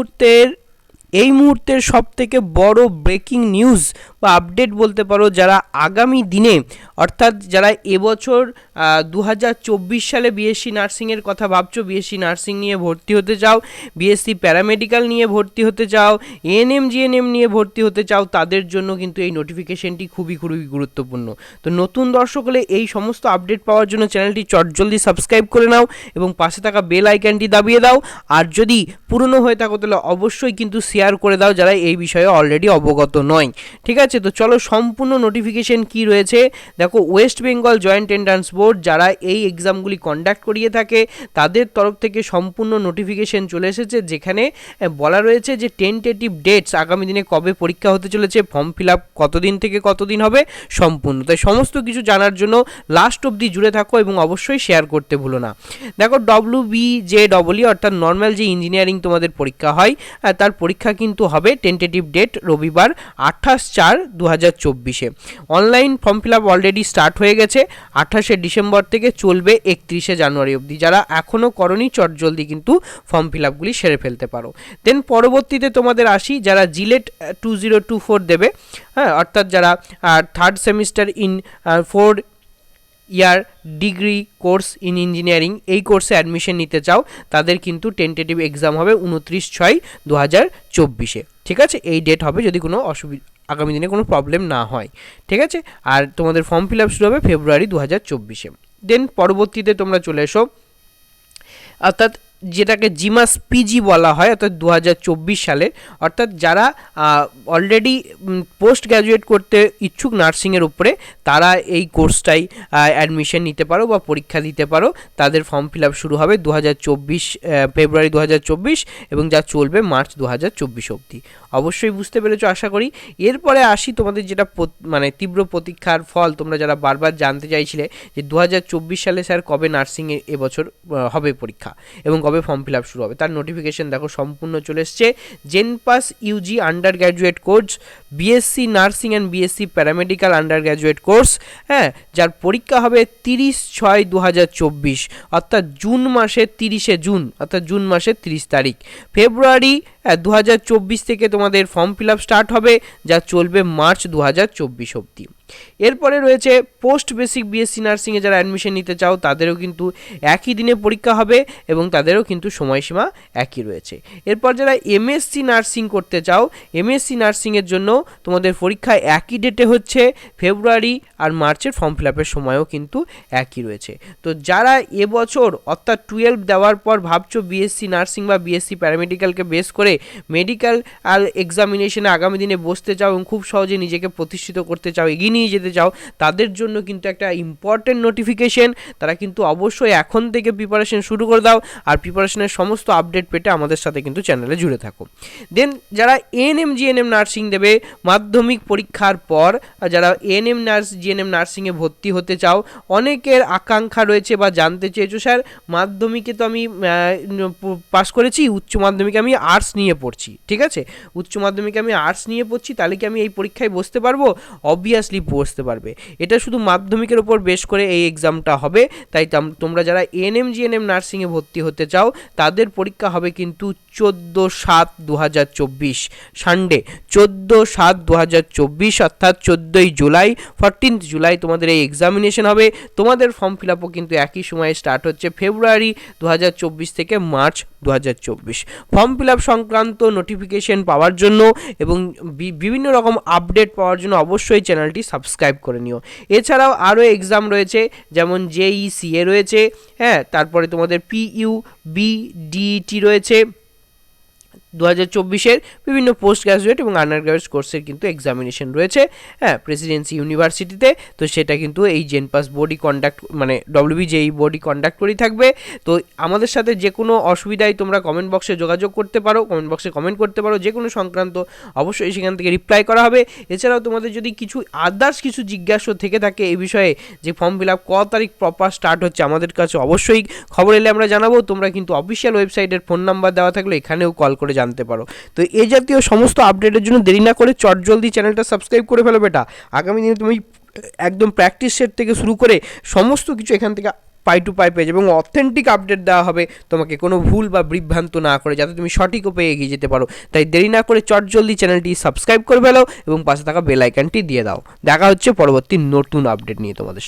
মুহূর্তের, এই মুহূর্তের সব থেকে বড় ব্রেকিং নিউজ বা আপডেট বলতে পারো যারা আগামী দিনে, অর্থাৎ যারা এবছর দু হাজার চব্বিশ সালে বিএসসি নার্সিংয়ের কথা ভাবছ? বিএসসি নার্সিং নিয়ে ভর্তি হতে চাও বিএসসি প্যারামেডিক্যাল নিয়ে ভর্তি হতে চাও এএনএম জিএনএম নিয়ে ভর্তি হতে চাও, তাদের জন্য কিন্তু এই নোটিফিকেশনটি খুবই খুবই গুরুত্বপূর্ণ। তো নতুন দর্শক হলে এই সমস্ত আপডেট পাওয়ার জন্য চ্যানেলটি চটজলদি সাবস্ক্রাইব করে নাও এবং পাশে থাকা বেল আইকনটি দাবিয়ে দাও। আর যদি পুরনো হয়ে থাকো, তাহলে অবশ্যই কিন্তু শেয়ার করে দাও যারা এই বিষয়ে অলরেডি অবগত নয়। ঠিক আছে? তো চলো, সম্পূর্ণ নোটিফিকেশন কি রয়েছে? দেখো West Bengal Joint Entrance Board যারা এই এক্সামগুলি কন্ডাক্ট করিয়ে থাকে, তাদের তরফ থেকে সম্পূর্ণ নোটিফিকেশন চলে এসেছে, যেখানে বলা রয়েছে যে টেন্টেটিভ ডেটস আগামী দিনে কবে পরীক্ষা হতে চলেছে ফর্ম ফিল আপ কতদিন থেকে কতদিন হবে, সম্পূর্ণ। তাই সমস্ত কিছু জানার জন্য লাস্ট অবধি জুড়ে থাকো এবং অবশ্যই শেয়ার করতে ভুলো না। দেখো ডব্লিউ বি জে ডবলই অর্থাৎ নর্মাল যে ইঞ্জিনিয়ারিং তোমাদের পরীক্ষা হয় তার পরীক্ষা কিন্তু হবে টেন্টেটিভ ডেট রবিবার আঠাশ চার দু হাজার চব্বিশে। Online form fill up already start হয়ে গেছে, আঠাশে ডিসেম্বর থেকে চলবে একত্রিশে জানুয়ারি অবধি। যারা এখনও করনি, চট জলদি কিন্তু ফর্ম ফিল আপগুলি সেরে ফেলতে পারো। দেন পরবর্তীতে তোমাদের আসি, যারা JELET two zero two four দেবে হ্যাঁ অর্থাৎ যারা third semester in four year degree course in engineering এই কোর্সে অ্যাডমিশন নিতে চাও, তাদের কিন্তু টেন্টেটিভ এক্সাম হবে উনত্রিশ ছয় দু হাজার চব্বিশে। ঠিক আছে? এই ডেট হবে যদি কোনো অসুবিধা আগামী দিনে কোনো প্রবলেম না হয়, ঠিক আছে? আর তোমাদের ফর্ম ফিল আপ শুরু হবে ফেব্রুয়ারি দু হাজার চব্বিশে। দেন পরবর্তীতে তোমরা চলে এসো, অর্থাৎ যেটাকে জিমাস পিজি বলা হয়, অর্থাৎ দু সালে, অর্থাৎ যারা অলরেডি পোস্ট গ্র্যাজুয়েট করতে ইচ্ছুক নার্সিংয়ের উপরে, তারা এই কোর্সটাই অ্যাডমিশন নিতে পারো বা পরীক্ষা দিতে পারো। তাদের ফর্ম ফিল আপ শুরু হবে দু হাজার চব্বিশ ফেব্রুয়ারি দু হাজার চব্বিশ এবং যা চলবে মার্চ দু হাজার চব্বিশ অবধি। অবশ্যই বুঝতে পেরেছ, আশা করি। এরপরে আসি তোমাদের যেটা মানে তীব্র প্রতীক্ষার ফল, তোমরা যারা বারবার জানতে চাইছিলে যে দু হাজার চব্বিশ সালে স্যার কবে নার্সিংয়ে এবছর হবে পরীক্ষা এবং কবে ফর্ম ফিল আপ শুরু হবে? তার নোটিফিকেশন দেখো সম্পূর্ণ চলে এসছে। JENPAS UG undergraduate course BSc nursing and BSc paramedical undergraduate course হ্যাঁ যার পরীক্ষা হবে তিরিশ ছয় দু হাজার চব্বিশ, অর্থাৎ জুন মাসের তিরিশে জুন, অর্থাৎ জুন মাসের তিরিশ তারিখ। ফেব্রুয়ারি দু হাজার চব্বিশ থেকে তোমাদের ফর্ম ফিল আপ স্টার্ট হবে, যা চলবে মার্চ দু হাজার চব্বিশ অবধি। এরপরে রয়েছে পোস্ট বেসিক বিএসসি নার্সিংয়ে যারা অ্যাডমিশন নিতে চাও, তাদেরও কিন্তু একই দিনে পরীক্ষা হবে এবং তাদেরও কিন্তু সময়সীমা একই রয়েছে। এরপর যারা এমএসসি নার্সিং করতে চাও এমএসসি নার্সিংয়ের জন্য তোমাদের পরীক্ষা একই ডেটে হচ্ছে, ফেব্রুয়ারি আর মার্চের ফর্ম ফিল আপের সময়ও কিন্তু একই রয়েছে। তো যারা এবছর অর্থাৎ টুয়েলভ দেওয়ার পর ভাবছ বিএসসি নার্সিং বা বিএসসি প্যারামেডিক্যালকে বেস করে মেডিকেল আর এক্সামিনেশনে আগামী দিনে বসতে চাও এবং খুব সহজে নিজেকে প্রতিষ্ঠিত করতে চাও, এগিয়ে নিয়ে যেতে চাও, তাদের জন্য কিন্তু একটা ইম্পর্টেন্ট নোটিফিকেশন তারা কিন্তু অবশ্যই এখন থেকে প্রিপারেশন শুরু করে দাও আর প্রিপারেশনের সমস্ত আপডেট পেতে আমাদের সাথে কিন্তু চ্যানেলে জুড়ে থাকো। দেন যারা এএনএম জিএনএম নার্সিং দেবে, মাধ্যমিক পরীক্ষার পর যারা এএনএম নার্স জিএনএম নার্সিংয়ে ভর্তি হতে চাও, অনেকের আকাঙ্ক্ষা রয়েছে বা জানতে চেয়েছো, স্যার, মাধ্যমিকে তো আমি পাস করেছি, উচ্চ মাধ্যমিকে আমি আর্টস নিয়ে পড়ছি, ঠিক আছে? উচ্চ মাধ্যমিকে আমি আর্টস নিয়ে পড়ছি, তাহলে কি আমি এই পরীক্ষায় বসতে পারব? অবভিয়াসলি বসতে পারবে। এটা শুধু মাধ্যমিকের উপর বেশ করে এই এক্সামটা হবে, তাই তোমরা যারা এনএম, জিএনএম নার্সিংয়ে ভর্তি হতে চাও, তাদের পরীক্ষা হবে কিন্তু চোদ্দ সাত দু হাজার চব্বিশ সানডে চোদ্দ সাত দু হাজার চব্বিশ, অর্থাৎ চোদ্দোই জুলাই ফরটিন্থ জুলাই তোমাদের এই এক্সামিনেশন হবে। তোমাদের ফর্ম ফিল আপও কিন্তু একই সময়ে স্টার্ট হচ্ছে ফেব্রুয়ারি দু হাজার চব্বিশ থেকে মার্চ দু হাজার চব্বিশ। ফর্ম ফিল আপ সংক্রান্ত নোটিফিকেশন পাওয়ার জন্য এবং বিভিন্ন রকম আপডেট পাওয়ার জন্য অবশ্যই চ্যানেলটি সাবস্ক্রাইব করে নিও। এছাড়াও আরও এক্সাম রয়েছে, যেমন জেই সিএ রয়েছে হ্যাঁ তারপরে তোমাদের পিইউ বিডিটি রয়েছে। দু হাজার চব্বিশের বিভিন্ন পোস্ট গ্রাজুয়েট এবং আন্ডার গ্রাজুয়েট কোর্সের কিন্তু এক্সামিনেশন রয়েছে। হ্যাঁ প্রেসিডেন্সি ইউনিভার্সিটিতে তো সেটা কিন্তু এই জেনপাস বোর্ডই কন্ডাক্ট মানে ডব্লিউবি যে বোর্ডই কন্ডাক্ট করেই থাকবে। তো আমাদের সাথে যে কোনো অসুবিধায় তোমরা কমেন্ট বক্সে যোগাযোগ করতে পারো কমেন্ট বক্সে কমেন্ট করতে পারো, যে কোনো সংক্রান্ত অবশ্যই সেখান থেকে রিপ্লাই করা হবে। এছাড়াও তোমাদের যদি কিছু আদার্স কিছু জিজ্ঞাসা থেকে থাকে এই বিষয়ে, যে ফর্ম ফিল আপ ক তারিখ প্রপার স্টার্ট হচ্ছে আমাদের কাছে অবশ্যই খবর এলে আমরা জানাব। তোমরা কিন্তু অফিসিয়াল ওয়েবসাইটের ফোন নাম্বার দেওয়া থাকলে এখানেও কল করে জানতে পারো। তো এই জাতীয় সমস্ত আপডেটের জন্য দেরি না করে চট জলদি চ্যানেলটা সাবস্ক্রাইব করে ফেলো বেটা। আগামী দিনে তুমি একদম প্র্যাকটিস সেট থেকে শুরু করে সমস্ত কিছু এখান থেকে পাই টু পাই পেয়ে যাবে এবং অথেন্টিক আপডেট দেওয়া হবে তোমাকে কোনো ভুল বা বিভ্রান্ত না করে যাতে তুমি সঠিকও পেয়ে এগিয়ে যেতে পারো। তাই দেরি না করে চট জলদি চ্যানেলটি সাবস্ক্রাইব করে ফেলো এবং পাশে থাকা বেল আইকনটি দিয়ে দাও। দেখা হচ্ছে পরবর্তী নতুন আপডেট নিয়ে তোমাদের।